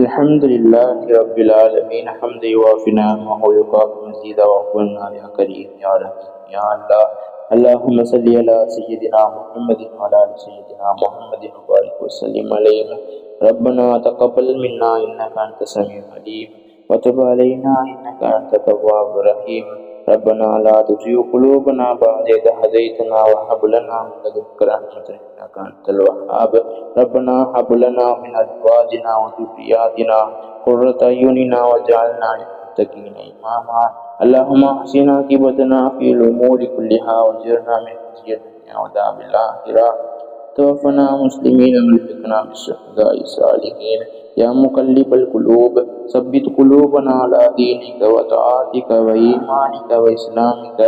الحمد لله رب العالمين حمد يوافي نعمه ويكافئ مزيدا وقلنا يا كريم يا رحيم يا الله اللهم صل على سيدنا محمد وعلى آل سيدنا محمد وبارك وسلم عليه ربنا تقبل منا انك انت السميع العليم وتب علينا انك انت التواب الرحيم ربنا لا تزغ قلوبنا بعد إذ هديتنا وهب لنا من لدنك رحمة إنك أنت الوهاب. ربنا هب لنا من أزواجنا وذرياتنا قرة أعيننا واجعلنا للمتقين إماما. اللهم أحسن عاقبتنا في الأمور كلها واجرنا من خزي الدنيا وعذاب الآخرة. توفنا مسلمين والحقنا بالشهداء الصالحين. يا مقلب القلوب ثبت قلوبنا على دينك وطاعتك وإيمانك وإسلامك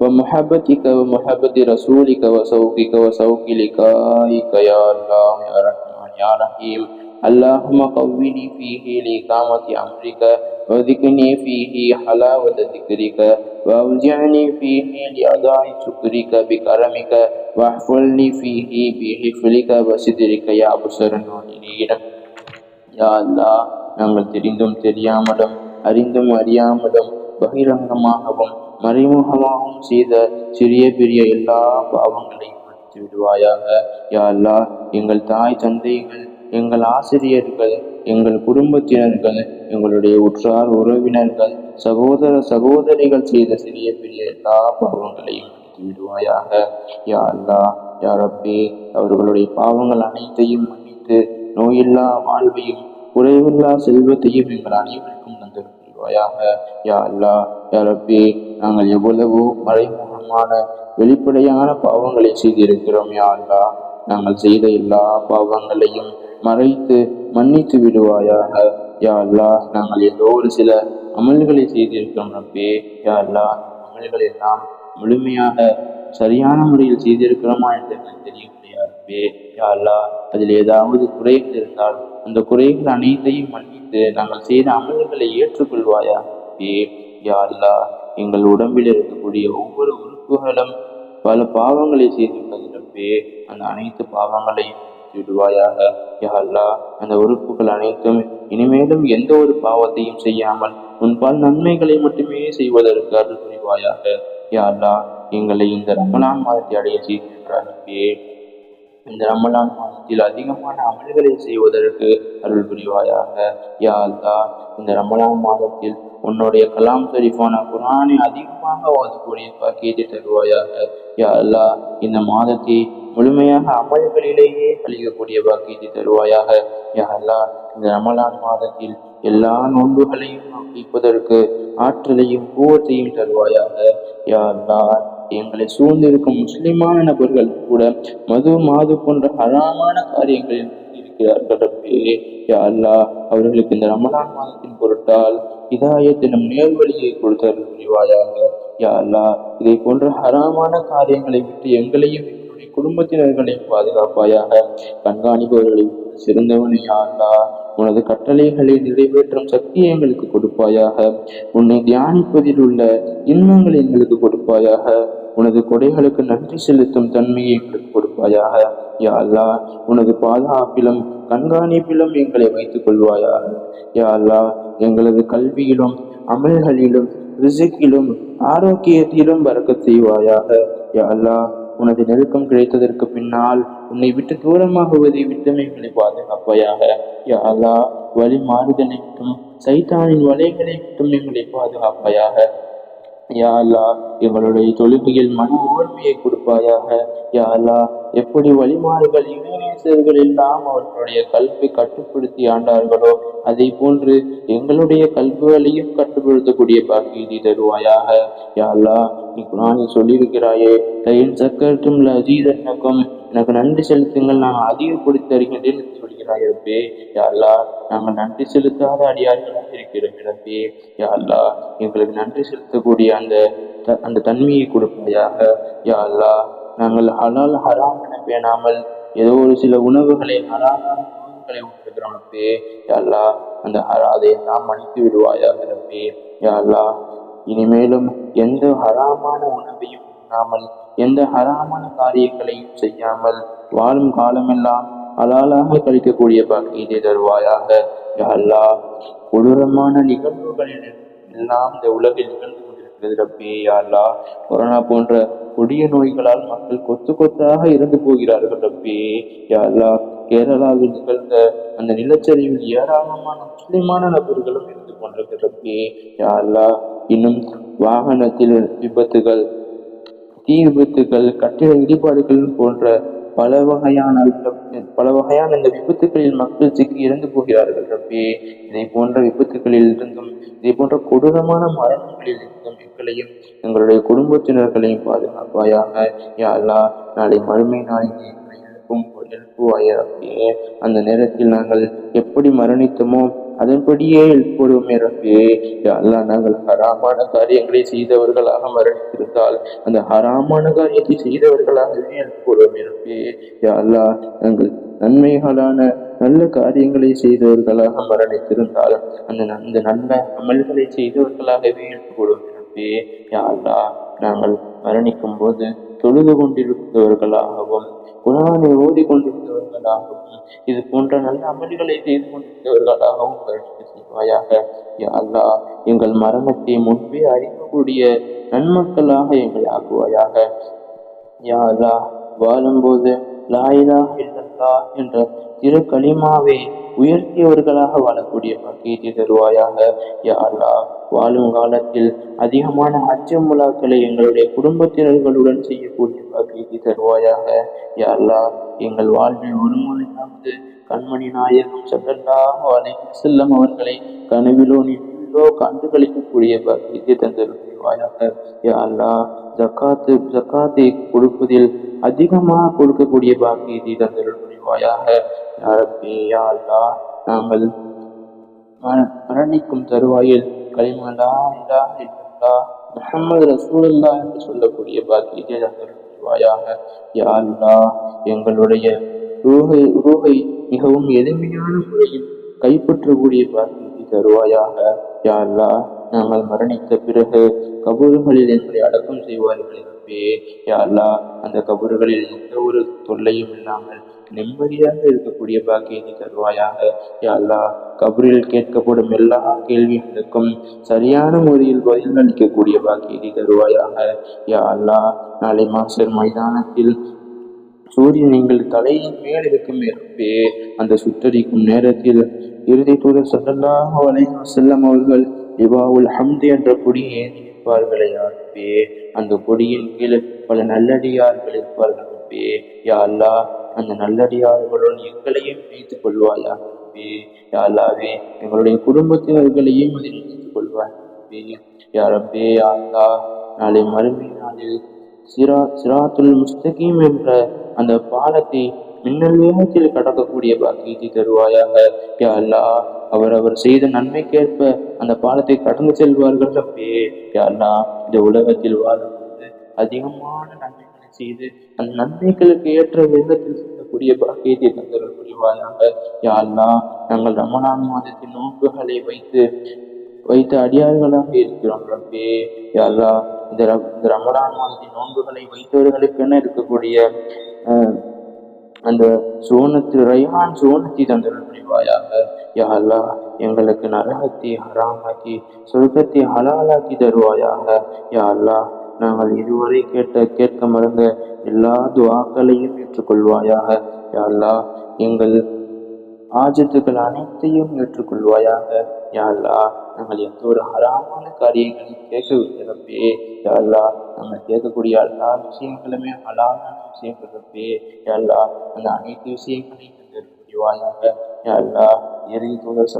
ومحبتك ومحبة رسولك وسوقك وسوق لقائك. يا الله يا رحمن يا رحيم. اللهم قوني فيه لإقامة أمرك وذكرني فيه حلاوة ذكرك وأوزعني فيه لأداء شكرك بكرمك. واحفظني فيه بحفظك وسترك يا بصر المؤمنين யா அல்லா நாங்கள் தெரிந்தும் தெரியாமலும் அறிந்தும் அறியாமலும் பகிரங்கமாகவும் மறைமுகமாகவும் செய்த சிறிய பெரிய எல்லா பாவங்களையும் மன்னித்து விடுவாயாக யா அல்லா எங்கள் தாய் தந்தைகள் எங்கள் ஆசிரியர்கள் எங்கள் குடும்பத்தினர்கள் எங்களுடைய உற்றார் உறவினர்கள் சகோதர சகோதரிகள் செய்த சிறிய பெரிய எல்லா பாவங்களையும் மன்னித்து விடுவாயாக யா அல்லா யா ரப்பே அவர்களுடைய பாவங்கள் அனைத்தையும் மன்னித்து நோயில்லா வாழ்வையும் குறைவில்லா செல்வத்தையும் எங்கள் அனைவருக்கும் தந்திருக்கிறாயாக யா அல்லா யா ரப்பே நாங்கள் எவ்வளவோ மறைமுகமான வெளிப்படையான பாவங்களை செய்திருக்கிறோம் யா அல்லா. நாங்கள் செய்த எல்லா பாவங்களையும் மறைத்து மன்னித்து விடுவாயாக. யா அல்லா நாங்கள் ஏதோ ஒரு சில அமல்களை செய்திருக்கிறோம் ரப்பே. யா அல்லா அமல்கள் எல்லாம் முழுமையாக சரியான முறையில் செய்திருக்கிறோமா என்று எனக்கு தெரியவில்லையா யா அல்லா அதில் ஏதாவது குறைகள் இருந்தால் அந்த குறைகள் அனைத்தையும் மன்னித்து நாங்கள் செய்த அமல்களை ஏற்றுக்கொள்வாயா? ஏ யா அல்லா எங்கள் உடம்பில் இருக்கக்கூடிய ஒவ்வொரு உறுப்புகளும் பல பாவங்களை செய்துள்ளது ரப்பே. அந்த அனைத்து பாவங்களையும் விடுவாயாக. யா அல்லா அந்த உறுப்புகள் அனைத்தும் இனிமேலும் எந்த ஒரு பாவத்தையும் செய்யாமல் உன்பால் நன்மைகளை மட்டுமே செய்வதற்கு அருள் புரிவாயாக. யா அல்லா எங்களை இந்த ரமலான் மாதத்தை அடைய செய்கின்றார்களே இந்த ரமலான் மாதத்தில் அதிகமான அமல்களை செய்வதற்கு அருள் புரிவாயாக. யா அல்லா இந்த ரமலான் மாதத்தில் உன்னுடைய கலாம் சரிஃபான குரானை அதிகமாக ஓதக்கூடிய பாக்கியத்தை தருவாயாக. யா அல்லா இந்த மாதத்தை முழுமையாக அமல்களிலேயே கழிக்கக்கூடிய பாக்கியத்தை தருவாயாக. யா அல்லா இந்த ரமலான் மாதத்தில் எல்லா நோன்புகளையும் வைப்பதற்கு ஆற்றலையும் கூவத்தையும் தருவாயாக. யா எங்களை சூழ்ந்திருக்கும் முஸ்லிமான நபர்கள் கூட மது மாது போன்ற ஹராமான காரியங்களில் இருக்கிறார்கள் ரப்பே. யா அவர்களுக்கு இந்த ரமணான் மாதத்தின் பொருட்டால் இதாயத்தினும் நேர்வழியை கொடுத்தருள் புரிவாயாக. யா அல்லாஹ் இதை போன்ற ஹராமான காரியங்களை விட்டு எங்களையும் எங்களுடைய குடும்பத்தினர்களையும் பாதுகாப்பாயாக கண்காணிப்பவர்களை சிறந்தவன் யா அல்லாஹ். உனது கட்டளைகளை நிறைவேற்றும் சக்தியை எங்களுக்கு கொடுப்பாயாக. உன்னை தியானிப்பதில் உள்ள இன்பங்களை எங்களுக்கு கொடுப்பாயாக. உனது கொடைகளுக்கு நன்றி செலுத்தும் தன்மையை எங்களுக்கு கொடுப்பாயாக. யா அல்லாஹ் உனது பாதுகாப்பிலும் கண்காணிப்பிலும் எங்களை வைத்துக் கொள்வாயாக. யா அல்லாஹ் எங்களது கல்வியிலும் அமல்களிலும் ரிசிக்கிலும் ஆரோக்கியத்திலும் வரக்க செய்வாயாக. யா அல்லாஹ் உனது நெருக்கம் கிடைத்ததற்கு பின்னால் உன்னை விட்டு தூரமாகுவதை விட்டும் எங்களை பாதுகாப்பாயாக. யா அல்லாஹ் வழி மாறுதலை விட்டும் சைத்தானின் வலைகளை விட்டும் எங்களை பாதுகாப்பாயாக. யா அல்லா எங்களுடைய தொழுகையில் மன ஓர்மையை கொடுப்பாயாக. யா அல்லா எப்படி வழிமாறுகள் இணையர்கள் எல்லாம் அவர்களுடைய கல்வி கட்டுப்படுத்தி ஆண்டார்களோ அதை போன்று எங்களுடைய கல்விகளையும் கட்டுப்படுத்தக்கூடிய பாக்கியத்தை தருவாயாக. யா அல்லாஹ் நீ குரானி சொல்லியிருக்கிறாயே தையன் சக்கரத்தும் அஜீதனுக்கும் எனக்கு நன்றி செலுத்துங்கள் நான் அதிகப்படுத்தி தருகின்றேன் என்று சொல்கிறாய் யா நாங்கள் நன்றி செலுத்தாத அடியார்களாக இருக்கிறோம் ரப்பே. யா எங்களுக்கு நன்றி செலுத்தக்கூடிய அந்த த- அந்த தன்மையை கொடுப்பாயாக. யா நாங்கள் ஹலால் ஹராம் என பேணாமல் ஏதோ ஒரு சில உணவுகளை ஹலாலான உணவுகளை உண்டிருக்கிறோம் ரப்பே. அந்த ஹரா அதை நாம் மன்னித்து விடுவாயாக ரப்பே. யா இனிமேலும் எந்த ஹராமான உணவையும் உண்ணாமல் எந்த ஹராமான காரியங்களையும் செய்யாமல் வாழும் காலமெல்லாம் அலாலாக கழிக்கக்கூடிய பாக்கியத்தை தருவாயாக. அல்லா கொடூரமான நிகழ்வுகள் எல்லாம் இந்த உலகில் நிகழ்ந்து கொண்டிருக்கிறது ரப்பே அல்லா கொரோனா போன்ற கொடிய நோய்களால் மக்கள் கொத்து கொத்தாக இறந்து போகிறார்கள் ரப்பே யா கேரளாவில் நிகழ்ந்த அந்த நிலச்சரிவில் ஏராளமான முஸ்லிமான நபர்களும் இருந்து கொண்டிருக்கிறப்பே ரப்பே இன்னும் வாகனத்தில் விபத்துகள் தீ விபத்துகள் கட்டிட இடிபாடுகள் போன்ற பல வகையான பல வகையான இந்த விபத்துகளில் மக்கள் சிக்கி இறந்து போகிறார்கள் ரப்பே. இதை போன்ற விபத்துகளில் இருந்தும் இதை போன்ற கொடூரமான மரணங்களில் இருந்தும் எங்களையும் எங்களுடைய குடும்பத்தினர்களையும் பாதுகாப்பாயாக. யாழ்லா நாளை மறுமை நாளிலே எங்களை எழுப்பும் எழுப்புவாயே அந்த நேரத்தில் நாங்கள் எப்படி மரணித்தோமோ அதன்படியே எழுப்புவோம் ரப்பே யா அல்லாஹ் நாங்கள் ஹராமான காரியங்களை செய்தவர்களாக மரணித்திருந்தால் அந்த ஹராமான காரியத்தை செய்தவர்களாகவே எழுப்புவோம் ரப்பே யா நாங்கள் நன்மைகளான நல்ல காரியங்களை செய்தவர்களாக மரணித்திருந்தால் அந்த அந்த நல்ல அமல்களை செய்தவர்களாகவே எழுப்புவோம் ரப்பே யா நாங்கள் மரணிக்கும் போது தொழுது கொண்டிருந்தவர்களாகவும் குரானை ஓடிக்கொண்டிருந்தவர்களாகவும் இது போன்ற நல்ல அமல்களை செய்து கொண்டிருந்தவர்களாகவும் மரணிக்க செய்வாயாக. அல்லாஹ் எங்கள் மரணத்தை முன்பே அறியக்கூடிய நன்மக்களாக எங்களை ஆக்குவாயாக. யா அல்லாஹ் வாழும்போது லாயிலா இல்லல்லா என்ற திரு கலிமாவை உயர்த்தியவர்களாக வாழக்கூடிய பாக்கியத்தை தருவாயாக. யா வாழும் காலத்தில் அதிகமான அச்சமுலாக்களை எங்களுடைய குடும்பத்தினர்களுடன் செய்யக்கூடிய பாக்கியத்தை தருவாயாக. யா எங்கள் வாழ்வில் ஒரு முறையாவது கண்மணி நாயகம் சென்றாக அலைஹி வஸல்லம் அவர்களை கனவிலோ நினைவிலோ கண்டு கழிக்கக்கூடிய பாக்கியத்தை தந்திருவாயாக யா அல்லாஹ் ஜக்காத்து ஜக்காத்தை கொடுப்பதில் அதிகமாக கொடுக்கக்கூடிய பாக்கியத்தை தந்திருவாயாக யா ரப்பி யா அல்லாஹ் நாங்கள் மரணிக்கும் தருவாயில் கலிமலா இல்லா இல்லா முஹம்மது ரசூலுல்லா என்று சொல்லக்கூடிய பாக்கியத்தை தந்திருவாயாக யா அல்லாஹ் எங்களுடைய ரூஹை ரூஹை மிகவும் எளிமையான முறையில் கைப்பற்றக்கூடிய பாக்கியத்தை தருவாயாக. யா அல்லாஹ் நாங்கள் மரணித்த பிறகு கபூர்களில் எங்களை அடக்கம் செய்வார்கள் ரப்பே. யா அல்லாஹ் அந்த கபூர்களில் எந்த ஒரு தொல்லையும் இல்லாமல் நிம்மதியாக இருக்கக்கூடிய பாக்கியத்தை தருவாயாக. யா அல்லாஹ் கபரில் கேட்கப்படும் எல்லா கேள்விகளுக்கும் சரியான முறையில் பதில் அளிக்கக்கூடிய பாக்கியத்தை தருவாயாக. யா அல்லா நாளை மாஸ்டர் மைதானத்தில் சூரியன் எங்கள் தலையின் மேல் இருக்கும் இருப்பே அந்த சுட்டரிக்கும் நேரத்தில் இறுதி தூதர் ஸல்லல்லாஹு அலைஹி செல்லும் அவர்கள் இவாவுல் ஹம்து என்ற கொடியை ஏந்தி நிற்பார்களே யாருப்பே? அந்த கொடியின் கீழ் பல நல்லடியார்கள் இருப்பார்கள் ரப்பே யா அல்லா அந்த நல்லடியார்களுடன் எங்களையும் இணைத்துக் கொள்வாயா. ரப்பே எங்களுடைய குடும்பத்தினர்களையும் அதில் இணைத்துக் கொள்வாய். ரப்பே நாளை மறுமை நாளில் சிரா சிராத்துல் முஸ்தகீம் என்ற அந்த பாலத்தை மின்னல் வேகத்தில் கடக்கக்கூடிய பாக்கியத்தை தருவாயாக. யா அவர் அவர் செய்த நன்மைக்கேற்ப அந்த பாலத்தை கடந்து செல்வார்கள். அப்பே யா இந்த உலகத்தில் வாழும்போது அதிகமான நன்மை செய்து அந்த நன்மைகளுக்கு ஏற்ற வேகத்தில் செல்லக்கூடிய பாக்கியத்தை தந்தர்கள் புரிவாயாக. யா நாங்கள் ரமணான் மாதத்தின் நோன்புகளை வைத்து வைத்த அடியார்களாக இருக்கிறோம் ரப்பே. யா இந்த இந்த ரமலான் மாதத்தின் நோன்புகளை வைத்தவர்களுக்கென இருக்கக்கூடிய அஹ், அந்த சோனத்து ரயான் சோனத்தை தந்தருள் புரிவாயாக. யா எங்களுக்கு நரகத்தை ஹராமாக்கி சொர்க்கத்தை ஹலாலாக்கி தருவாயாக. யா நாங்கள் இதுவரை கேட்ட கேட்க மறந்த எல்லா துவாக்களையும் ஏற்றுக்கொள்வாயாக. யாழ்லா எங்கள் ஆஜத்துக்கள் அனைத்தையும் ஏற்றுக்கொள்வாயாக. யாழ்லா நாங்கள் எந்த ஒரு ஹராமான காரியங்களையும் கேட்கவில்லை ரப்பே. யா நாங்கள் கேட்கக்கூடிய எல்லா விஷயங்களுமே ஹலாலான விஷயங்கள் ரப்பே. யாழ்லா அந்த அனைத்து விஷயங்களையும் எங்களுக்கு புரிவாயாக யா அல்லாஹ் இறை தூதர்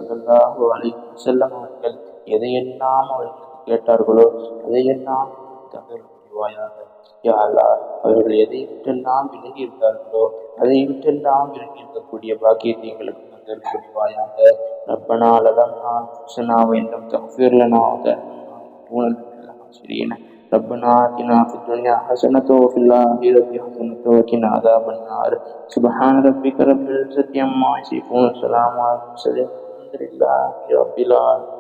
அவர்கள் எதையெல்லாம் அவர்கள் கேட்டார்களோ அதையெல்லாம் தங்கள் புரிவாயாக யா அல்லாஹ் அவர்கள் எதை விட்டெல்லாம் விலகி இருந்தார்களோ அதை விட்டெல்லாம் விலகி இருக்கக்கூடிய பாக்கியத்தை எங்களுக்கு தந்தல் புரிவாயாக ரப்பனா லலம்னா அன்ஃபுஸனா வ இல்லம் தக்ஃபிர் லனா வ தர்ஹம்னா லனகூனன்ன மினல் خاسرين ربنا آتنا في الدنيا حسنة وفي الآخرة حسنة وقنا عذاب النار سبحان ربك رب العزة عما يصفون وسلام على المرسلين الحمد لله رب العالمين